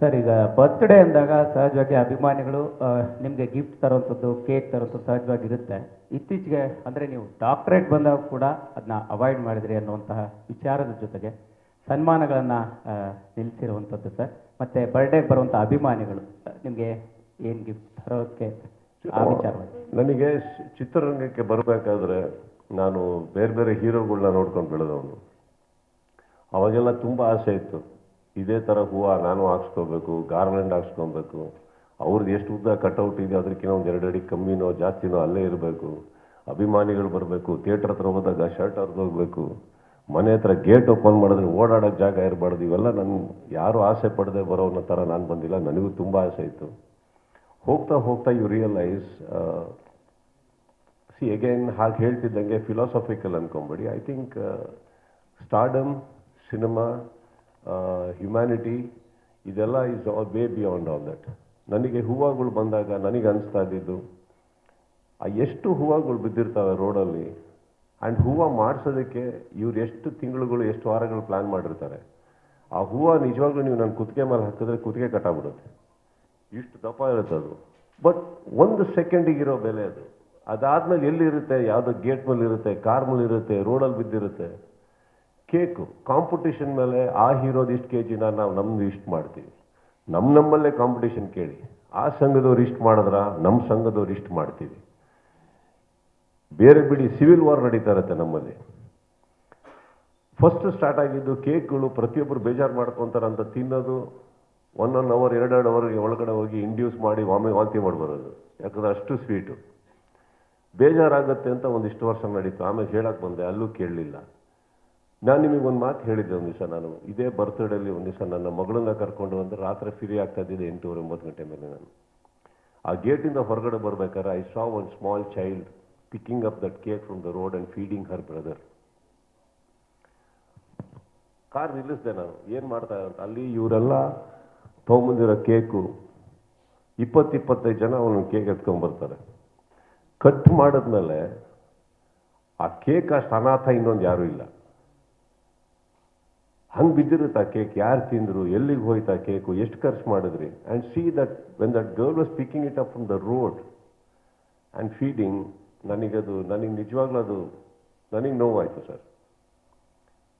Sir ಈಗ birthday ಅಂದಾಗ ಸಹಜವಾಗಿ ಅಭಿಮಾನಿಗಳು ನಿಮಗೆ ಗಿಫ್ಟ್ ತರುವಂಥದ್ದು ಕೇಕ್ ತರೋಂಥದ್ದು ಸಹಜವಾಗಿ ಇರುತ್ತೆ ಇತ್ತೀಚೆಗೆ ಅಂದರೆ ನೀವು ಡಾಕ್ಟ್ರೇಟ್ ಬಂದಾಗ ಕೂಡ ಅದನ್ನ ಅವಾಯ್ಡ್ ಮಾಡಿದ್ರಿ ಅನ್ನುವಂತಹ ವಿಚಾರದ ಜೊತೆಗೆ ಸನ್ಮಾನಗಳನ್ನು ನಿಲ್ಲಿಸಿರುವಂಥದ್ದು ಸರ್. ಮತ್ತು ಬರ್ಡೇಗೆ ಬರುವಂಥ ಅಭಿಮಾನಿಗಳು ನಿಮಗೆ ಏನು ಗಿಫ್ಟ್ ತರೋಕ್ಕೆ ಆ ವಿಚಾರ ನನಗೆ ಚಿತ್ರರಂಗಕ್ಕೆ ಬರಬೇಕಾದ್ರೆ ನಾನು ಬೇರೆ ಬೇರೆ ಹೀರೋಗಳನ್ನ ನೋಡ್ಕೊಂಡು ಬೆಳೆದವನು. ಅವಾಗೆಲ್ಲ ತುಂಬ ಆಸೆ ಇತ್ತು. ಇದೇ ಥರ ಹೂವು ನಾನು ಹಾಕ್ಸ್ಕೊಬೇಕು ಗಾರ್ಲೆಂಡ್ ಹಾಕ್ಸ್ಕೊಬೇಕು. ಅವ್ರದ್ದು ಎಷ್ಟು ಉದ್ದ ಕಟೌಟ್ ಇದೆ ಅದಕ್ಕಿಂತ ಒಂದು ಎರಡು ಅಡಿ ಕಮ್ಮಿನೋ, ಜಾಸ್ತಿನೋ ಅಲ್ಲೇ ಇರಬೇಕು. ಅಭಿಮಾನಿಗಳು ಬರಬೇಕು ಥಿಯೇಟರ್ ಹತ್ರ ಹೋದಾಗ ಶರ್ಟ್ ಹೋಗ್ಬೇಕು. ಮನೆ ಹತ್ರ ಗೇಟ್ ಓಪನ್ ಮಾಡಿದ್ರೆ ಓಡಾಡೋಕ್ಕೆ ಜಾಗ ಇರಬಾರ್ದು. ಇವೆಲ್ಲ ನನ್ನ ಯಾರೂ ಆಸೆ ಪಡದೆ ಬರೋನ ಥರ ನಾನು ಬಂದಿಲ್ಲ. ನನಗೂ ತುಂಬ ಆಸೆ ಇತ್ತು. ಹೋಗ್ತಾ ಹೋಗ್ತಾ ಯು ರಿಯಲೈಸ್ ಸಿ ಅಗೇನ್ ಹಾಗೆ ಹೇಳ್ತಿದ್ದಂಗೆ philosophical ಅನ್ಕೊಂಬಿಡಿ. I think stardom cinema humanity ಇದೆಲ್ಲ is all way beyond all that ನನಗೆ ಹೂವುಗಳು ಬಂದಾಗ ನನಗೆ ಅನಿಸ್ತಾ ಇದ್ದಿದ್ದು, ಆ ಎಷ್ಟು ಹೂವುಗಳು ಬಿದ್ದಿರ್ತವೆ ರೋಡಲ್ಲಿ ಆ್ಯಂಡ್ ಹೂವು ಮಾಡಿಸೋದಕ್ಕೆ ಇವ್ರು ಎಷ್ಟು ತಿಂಗಳುಗಳು, ಎಷ್ಟು ವಾರಗಳು ಪ್ಲ್ಯಾನ್ ಮಾಡಿರ್ತಾರೆ. ಆ ಹೂವು ನಿಜವಾಗ್ಲೂ ನೀವು ನನ್ನ ಕುತ್ತಿಗೆ ಮೇಲೆ ಹಾಕಿದ್ರೆ ಕುತ್ತಿಗೆ ಕಟ್ಟಾಗ್ಬಿಡುತ್ತೆ. ಇಷ್ಟು ದಪ್ಪ ಇರುತ್ತೆ ಅದು. ಬಟ್ ಒಂದು ಸೆಕೆಂಡಿಗಿರೋ ಬೆಲೆ ಅದು. ಅದಾದ್ಮೇಲೆ ಎಲ್ಲಿರುತ್ತೆ? ಯಾವುದೋ ಗೇಟ್ ಮೇಲೆ ಇರುತ್ತೆ ಕಾರ್ ಮೇಲೆ ಇರುತ್ತೆ ರೋಡಲ್ಲಿ ಬಿದ್ದಿರುತ್ತೆ. ಕೇಕು ಕಾಂಪಿಟೇಷನ್ ಮೇಲೆ ಆ ಹೀರೋದು ಇಷ್ಟು ಕೆ ಜಿನ ನಾವು ನಮ್ದು ಇಷ್ಟು ಮಾಡ್ತೀವಿ. ನಮ್ಮ ನಮ್ಮಲ್ಲೇ ಕಾಂಪಿಟೇಷನ್ ಕೇಳಿ, ಆ ಸಂಘದವ್ರು ಇಷ್ಟು ಮಾಡಿದ್ರ ನಮ್ಮ ಸಂಘದವ್ರು ಇಷ್ಟು ಮಾಡ್ತೀವಿ. ಬೇರೆ ಬಿಡಿ ಸಿವಿಲ್ ವಾರ್ ನಡೀತಾ ಇರುತ್ತೆ ನಮ್ಮಲ್ಲಿ. ಫಸ್ಟ್ ಸ್ಟಾರ್ಟ್ ಆಗಿದ್ದು ಕೇಕ್ಗಳು ಪ್ರತಿಯೊಬ್ಬರು ಬೇಜಾರು ಮಾಡ್ಕೊತಾರೆ ಅಂತ ತಿನ್ನೋದು ಒನ್ ಒನ್ ಅವರ್ ಎರಡೆರಡು ಅವರ್ಗೆ ಒಳಗಡೆ ಹೋಗಿ ಇಂಡ್ಯೂಸ್ ಮಾಡಿ ವಾಮಿ ವಾಂತಿ ಮಾಡಿಬರೋದು. ಯಾಕಂದ್ರೆ ಅಷ್ಟು ಸ್ವೀಟು ಬೇಜಾರಾಗತ್ತೆ ಅಂತ ಒಂದಿಷ್ಟು ವರ್ಷ ನಡೀತು. ಆಮೇಲೆ ಹೇಳಕ್ಕೆ ಬಂದೆ, ಅಲ್ಲೂ ಕೇಳಲಿಲ್ಲ. ನಾನು ನಿಮಗೆ ಒಂದು ಮಾತು ಹೇಳಿದ್ದೆ ಒಂದು ದಿವಸ ನಾನು. ಇದೇ ಬರ್ತ್ಡೇಲಿ ಒಂದು ದಿವಸ ನನ್ನ ಮಗಳನ್ನ ಕರ್ಕೊಂಡು ಬಂದು ರಾತ್ರಿ ಫ್ರೀ ಆಗ್ತಾ ಇದ್ದಿದ್ದೆ ಎಂಟೂವರೆ ಒಂಬತ್ತು ಗಂಟೆ ಮೇಲೆ ನಾನು. ಆ ಗೇಟಿಂದ ಹೊರಗಡೆ ಬರ್ಬೇಕಾದ್ರೆ I saw one small child picking up that cake from the road and feeding her brother car ನಿಲ್ಲಿಸಿದೆ ನಾನು. ಏನು ಮಾಡ್ತಾ ಅಂತ. ಅಲ್ಲಿ ಇವರೆಲ್ಲ ತೊಗೊಂಬಂದಿರೋ ಕೇಕು ಇಪ್ಪತ್ತಿಪ್ಪತ್ತೈದು ಜನ ಅವನು ಕೇಕ್ ಎತ್ಕೊಂಡ್ಬರ್ತಾರೆ. ಕಟ್ ಮಾಡಿದ್ಮೇಲೆ ಆ ಕೇಕ್ ಅಷ್ಟು ಅನಾಥ ಇನ್ನೊಂದು ಯಾರೂ ಇಲ್ಲ. ಹಂಗೆ ಬಿದ್ದಿರುತ್ತೆ ಕೇಕ್, ಯಾರು ತಿಂದರು, ಎಲ್ಲಿಗೆ ಹೋಯ್ತಾ ಕೇಕು, ಎಷ್ಟು ಖರ್ಚು ಮಾಡಿದ್ರಿ? And see that when that girl was picking it up from the road and feeding ನನಗದು ನನಗೆ ನಿಜವಾಗ್ಲೂ ಅದು, ನನಗೆ ನೋವಾಯಿತು ಸರ್.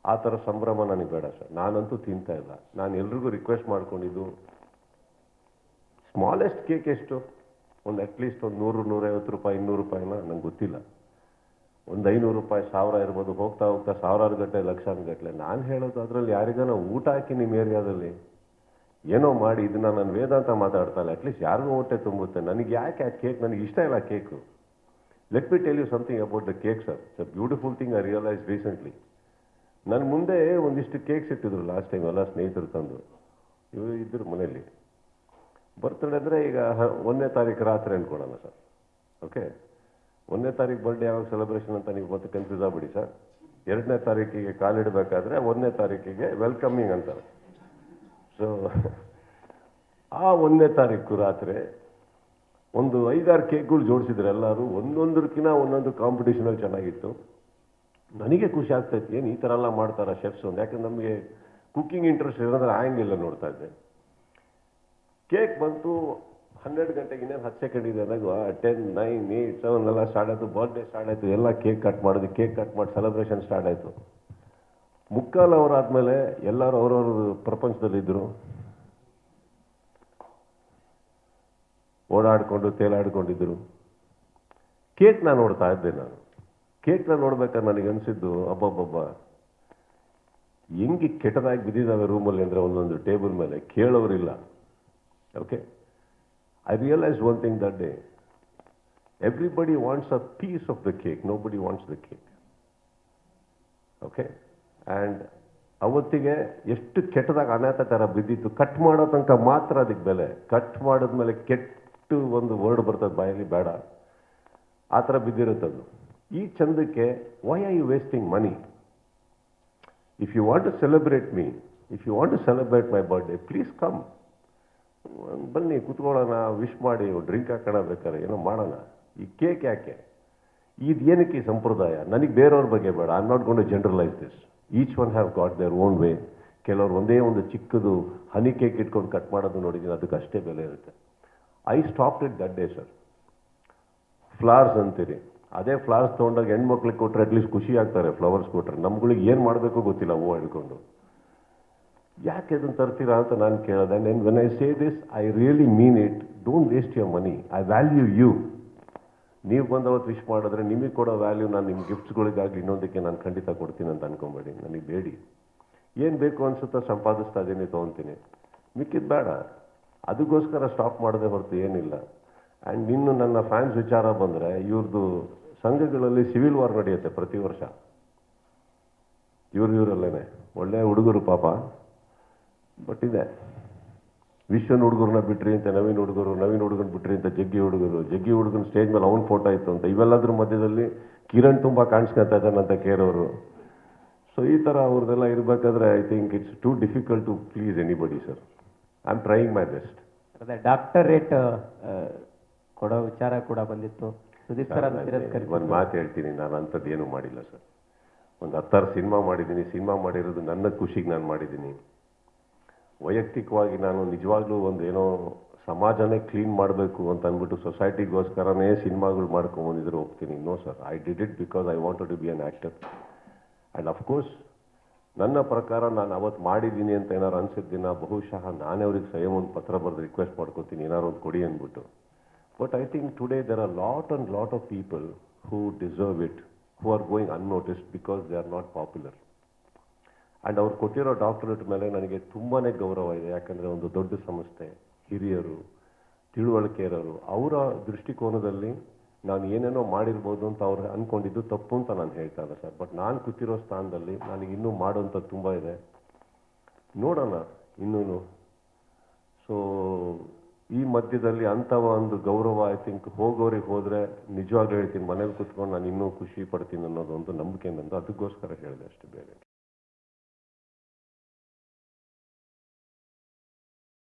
ಆ ಥರ ಸಂಭ್ರಮ ನನಗೆ ಬೇಡ ಸರ್. ನಾನಂತೂ ತಿಂತಾ ಇಲ್ಲ. ನಾನು ಎಲ್ರಿಗೂ ರಿಕ್ವೆಸ್ಟ್ ಮಾಡ್ಕೊಂಡಿದ್ದು ಸ್ಮಾಲೆಸ್ಟ್ ಕೇಕ್ ಎಷ್ಟು? ಒಂದು ಅಟ್ಲೀಸ್ಟ್ ಒಂದು ನೂರು, ನೂರೈವತ್ತು ರೂಪಾಯಿ, ಇನ್ನೂರು ರೂಪಾಯಿನ ನಂಗೆ ಗೊತ್ತಿಲ್ಲ. ಒಂದು ಐನೂರು ರೂಪಾಯಿ ಸಾವಿರ ಇರ್ಬೋದು, ಹೋಗ್ತಾ ಹೋಗ್ತಾ ಸಾವಿರಾರು ಗಟ್ಟಲೆ ಲಕ್ಷಾನು ಗಟ್ಟಲೆ ನಾನು ಹೇಳೋದು ಅದರಲ್ಲಿ ಯಾರಿಗಾನ ಊಟ ಹಾಕಿ ನಿಮ್ಮ ಏರಿಯಾದಲ್ಲಿ? ಏನೋ ಮಾಡಿ, ಇದನ್ನ ನಾನು ವೇದಾಂತ ಮಾತಾಡ್ತಾ ಇಲ್ಲ. ಅಟ್ಲೀಸ್ಟ್ ಯಾರಿಗೂ ಹೊಟ್ಟೆ ತುಂಬುತ್ತೆ. ನನಗೆ ಯಾಕೆ ಆ ಕೇಕ್ ನನಗೆ ಇಷ್ಟ ಇಲ್ಲ cake let me tell you something about the cake sir it's a beautiful thing I realise recently ನನ್ನ ಮುಂದೆ ಒಂದಿಷ್ಟು ಕೇಕ್ಸ್ ಇಟ್ಟಿದ್ರು ಲಾಸ್ಟ್ ಟೈಮ್ ಎಲ್ಲ ಸ್ನೇಹಿತರು ತಂದು. ಇವರು ಇದ್ರು ಮನೆಯಲ್ಲಿ. ಬರ್ತಡೆ ಅಂದರೆ ಈಗ ಒಂದನೇ ತಾರೀಕು ರಾತ್ರಿ ಅನ್ಕೊಳ್ಳೋಣ ಸರ್ ಓಕೆ ಒಂದನೇ ತಾರೀಕು ಬರ್ಡೇ ಯಾವಾಗ ಸೆಲೆಬ್ರೇಷನ್ ಅಂತ ನೀವು ಮತ್ತೆ ಕನ್ಫ್ಯೂಸ್ ಆಗ್ಬಿಡಿ ಸರ್ ಎರಡನೇ ತಾರೀಕಿಗೆ ಕಾಲಿಡಬೇಕಾದ್ರೆ ಒಂದನೇ ತಾರೀಕಿಗೆ ವೆಲ್ಕಮಿಂಗ್ ಅಂತಾರೆ. ಸೊ ಆ ಒಂದನೇ ತಾರೀಕು ರಾತ್ರಿ ಒಂದು ಐದಾರು ಕೇಕ್ಗಳು ಜೋಡಿಸಿದ್ರು ಎಲ್ಲರೂ. ಒಂದೊಂದಕ್ಕಿಂತ ಒಂದೊಂದು ಕಾಂಪಿಟೇಷನಲ್ಲಿ ಚೆನ್ನಾಗಿತ್ತು. ನನಗೆ ಖುಷಿ ಆಗ್ತೈತಿ ಏನು ಈ ಥರ ಎಲ್ಲ ಮಾಡ್ತಾರೆ ಶೆಫ್ಸ್ ಒಂದು ಯಾಕಂದ್ರೆ ನಮಗೆ ಕುಕ್ಕಿಂಗ್ ಇಂಟ್ರೆಸ್ಟ್ ಇರೋದ್ರೆ ಆ್ಯಂಗಿಲ್ಲ ನೋಡ್ತಾ ಇದ್ದೆ. ಕೇಕ್ ಬಂತು ಹನ್ನೆರಡು ಗಂಟೆಗೆ ಇನ್ನೇನು ಹತ್ತು ಸೆಕೆಂಡ್ ಇದೆ ಅಂದಾಗ ಟೆನ್ ನೈನ್ ಏಯ್ಟ್ ಸೆವೆನ್ ಎಲ್ಲ ಸ್ಟಾರ್ಟ್ ಆಯಿತು ಬರ್ತ್ಡೇ ಸ್ಟಾರ್ಟ್ ಆಯಿತು ಎಲ್ಲ ಕೇಕ್ ಕಟ್ ಮಾಡಿದ್ವಿ. ಕೇಕ್ ಕಟ್ ಮಾಡಿ ಸೆಲೆಬ್ರೇಷನ್ ಸ್ಟಾರ್ಟ್ ಆಯಿತು ಮುಕ್ಕಾಲು ಅವರ್ ಆದಮೇಲೆ ಎಲ್ಲರೂ ಅವ್ರವ್ರ ಪ್ರಪಂಚದಲ್ಲಿದ್ದರು. ಓಡಾಡಿಕೊಂಡು ತೇಲಾಡ್ಕೊಂಡಿದ್ರು ಕೇಕ್ನ ನೋಡ್ತಾ ಇದ್ದೆ ನಾನು. ಕೇಕ್ನ ನೋಡ್ಬೇಕಾದ್ರೆ ನನಗೆ ಅನಿಸಿದ್ದು, ಅಬ್ಬಬ್ಬಬ್ಬ. ಹೆಂಗೆ ಕೆಟ್ಟದಾಗಿ ಬಿದ್ದಿದ್ದಾವೆ ರೂಮಲ್ಲಿ ಅಂದರೆ ಒಂದೊಂದು ಟೇಬಲ್ ಮೇಲೆ? ಕೇಳೋರಿಲ್ಲ okay I realise one thing that day. Everybody wants a piece the cake nobody wants the cake okay and ಅವತ್ತಿಗೆ ಎಷ್ಟು ಕೆಟ್ಟದಾಗ ಅನಾಥ ಥರ ಬಿದ್ದಿತ್ತು. ಕಟ್ ಮಾಡೋ ತನಕ ಮಾತ್ರ ಅದಕ್ಕೆ ಬೆಲೆ. ಕಟ್ ಮಾಡಿದ್ಮೇಲೆ ಕೆಟ್ಟು ಒಂದು ವರ್ಡ್ ಬರ್ತದೆ ಬಾಯಲ್ಲಿ, ಬೇಡ. ಆ ಥರ ಬಿದ್ದಿರುತ್ತದು ಈ ಚಂದಕ್ಕೆ why are you wasting money if you want to celebrate me if you want to celebrate my birthday please come ಬನ್ನಿ ಕುತ್ಕೊಳ್ಳೋಣ ವಿಶ್ ಮಾಡಿ ಡ್ರಿಂಕ್ ಹಾಕೋಣ ಬೇಕಾದ್ರೆ, ಏನೋ ಮಾಡೋಣ. ಈ ಕೇಕ್ ಯಾಕೆ? ಇದು ಏನಕ್ಕೆ ಈ ಸಂಪ್ರದಾಯ? ನನಗೆ ಬೇರೆಯವ್ರ ಬಗ್ಗೆ ಬೇಡ. I not gonna generalise this each one have got their own way ಕೆಲವರು ಒಂದೇ ಒಂದು ಚಿಕ್ಕದು ಹನಿ ಕೇಕ್ ಇಟ್ಕೊಂಡು ಕಟ್ ಮಾಡೋದು ನೋಡಿದ್ದೀನಿ, ಅದಕ್ಕೆ ಅಷ್ಟೇ ಬೆಲೆ ಇರುತ್ತೆ. I stop it that day sir flowers ಅಂತೀರಿ. ಅದೇ ಫ್ಲವರ್ಸ್ ತೊಗೊಂಡಾಗ ಹೆಣ್ಮಕ್ಳಿಗೆ ಕೊಟ್ಟರೆ ಅಟ್ಲೀಸ್ಟ್ ಖುಷಿ ಆಗ್ತಾರೆ ಫ್ಲವರ್ಸ್ ಕೊಟ್ಟರೆ ನಮ್ಗಳಿಗೆ ಏನು ಮಾಡಬೇಕು ಗೊತ್ತಿಲ್ಲ, ಹೂವು ಹಿಡ್ಕೊಂಡು. ಯಾಕೆ ಅದನ್ನು ತರ್ತೀರಾ ಅಂತ ನಾನು ಕೇಳಿದೆ and when I say this I really mean it don't waste your money I value you ನೀವು ಬಂದು ಅವತ್ತು ವಿಶ್ ಮಾಡಿದ್ರೆ ನಿಮಗೆ ಕೊಡೋ ವ್ಯಾಲ್ಯೂ ನಾನು ನಿಮ್ಮ ಗಿಫ್ಟ್ಸ್ಗಳಿಗಾಗಲಿ ಇನ್ನೊಂದಕ್ಕೆ ನಾನು ಖಂಡಿತ ಕೊಡ್ತೀನಿ ಅಂತ ಅನ್ಕೊಬೇಡಿ. ನನಗೆ ಬೇಡಿ. ಏನು ಬೇಕು ಅನಿಸುತ್ತೋ ಸಂಪಾದಿಸ್ತಾ ಇದ್ದೀನಿ ತೊಗೊತೀನಿ. ಮಿಕ್ಕಿದ್ದು ಬೇಡ. ಅದಕ್ಕೋಸ್ಕರ ಸ್ಟಾಪ್ ಮಾಡದೆ ಹೊರತು ಏನಿಲ್ಲ. ಆ್ಯಂಡ್ ಇನ್ನು ನನ್ನ ಫ್ಯಾನ್ಸ್ ವಿಚಾರ ಬಂದರೆ ಇವ್ರದ್ದು ಸಂಘಗಳಲ್ಲಿ ಸಿವಿಲ್ ವಾರ್ ನಡೆಯುತ್ತೆ ಪ್ರತಿ ವರ್ಷ. ಇವ್ರು ಇವರಲ್ಲೇ ಒಳ್ಳೆ ಹುಡುಗರು ಪಾಪ. ಬಟ್ ಇದೆ. ವಿಶ್ವನ್ ಹುಡುಗರನ್ನ ಬಿಟ್ರಿ ಅಂತ ನವೀನ್ ಹುಡುಗರು ನವೀನ್ ಹುಡುಗನ್ ಬಿಟ್ರಿ ಅಂತ ಜಗ್ಗಿ ಹುಡುಗರು ಜಗ್ಗಿ ಹುಡುಗನ ಸ್ಟೇಜ್ ಮೇಲೆ ಅವ್ನ ಫೋಟೋ ಇತ್ತು ಅಂತ ಇವೆಲ್ಲದ್ರ ಮಧ್ಯದಲ್ಲಿ ಕಿರಣ್ ತುಂಬಾ ಕಾಣಿಸ್ಕೊತಾ ಇದ್ದಾನಂತ ಕೇರೋರು ಸೊ ಈ ಥರ ಅವ್ರದ್ದೆಲ್ಲ ಇರಬೇಕಾದ್ರೆ I think it's too difficult to please anybody sir I am trying my best ಅದೇ ಡಾಕ್ಟರೇಟ್ ಕೊಡೋ ವಿಚಾರ ಕೂಡ ಬಂದಿತ್ತು. ಸುದೀಪ್ ಸರ್. ಒಂದು ಮಾತು ಹೇಳ್ತೀನಿ ನಾನು ಅಂಥದ್ದು ಏನೂ ಮಾಡಿಲ್ಲ ಸರ್ ಒಂದು ಹತ್ತಾರು ಸಿನಿಮಾ ಮಾಡಿದ್ದೀನಿ ಸಿನಿಮಾ ಮಾಡಿರೋದು ನನ್ನ ಖುಷಿಗೆ ನಾನು ಮಾಡಿದ್ದೀನಿ. ವೈಯಕ್ತಿಕವಾಗಿ ನಾನು ನಿಜವಾಗ್ಲೂ ಒಂದು ಏನೋ ಸಮಾಜನೇ ಕ್ಲೀನ್ ಮಾಡಬೇಕು ಅಂತ ಅಂದ್ಬಿಟ್ಟು ಸೊಸೈಟಿಗೋಸ್ಕರನೇ ಸಿನಿಮಾಗಳು ಮಾಡ್ಕೊಂಬಂದಿದ್ರೆ ಹೋಗ್ತೀನಿ. No sir I did it because I want to be an actor and of course ನನ್ನ ಪ್ರಕಾರ ನಾನು ಅವತ್ತು ಮಾಡಿದ್ದೀನಿ ಅಂತ ಏನಾರು ಅನಿಸಿದ್ದಿನ ದಿನ ಬಹುಶಃ ನಾನೇ ಅವ್ರಿಗೆ ಸ್ವಯಂ ಒಂದು ಪತ್ರ ಬರೆದು ರಿಕ್ವೆಸ್ಟ್ ಮಾಡ್ಕೊತೀನಿ. ಏನಾರು ಒಂದು ಕೊಡಿ ಅಂದ್ಬಿಟ್ಟು. But I think today there are lot and lot of people who deserve it who are going unnoticed because they are not popular and ಅವ್ರು ಕೊಟ್ಟಿರೋ ಡಾಕ್ಟರೇಟ್ ಮೇಲೆ ನನಗೆ ತುಂಬಾ ಗೌರವ ಇದೆ. ಯಾಕಂದರೆ ಒಂದು ದೊಡ್ಡ ಸಂಸ್ಥೆ, ಹಿರಿಯರು ತಿಳುವಳಿಕೆ ಇರೋರು ಅವರ ದೃಷ್ಟಿಕೋನದಲ್ಲಿ ನಾನು ಏನೇನೋ ಮಾಡಿರ್ಬೋದು ಅಂತ ಅವ್ರು ಅಂದ್ಕೊಂಡಿದ್ದು ತಪ್ಪು ಅಂತ ನಾನು ಹೇಳ್ತಾ ಇಲ್ಲ ಸರ್. ಬಟ್ ನಾನು ಕೂತಿರೋ ಸ್ಥಾನದಲ್ಲಿ ನನಗೆ ಇನ್ನೂ ಮಾಡೋಂಥದ್ದು ತುಂಬ ಇದೆ. ನೋಡೋಣ ಇನ್ನೂ ಸೊ ಈ ಮಧ್ಯದಲ್ಲಿ ಅಂಥ ಒಂದು ಗೌರವ ಐ ಥಿಂಕ್ ಹೋಗೋರಿಗೆ ಹೋದರೆ ನಿಜವಾಗ್ಲೂ ಹೇಳ್ತೀನಿ, ಮನೇಲಿ ಕುತ್ಕೊಂಡು ನಾನು ಇನ್ನೂ ಖುಷಿ ಪಡ್ತೀನಿ ಅನ್ನೋದೊಂದು ನಂಬಿಕೆ ನಂದು. ಅದಕ್ಕೋಸ್ಕರ ಹೇಳಿದೆ ಅಷ್ಟು ಬೇರೆ.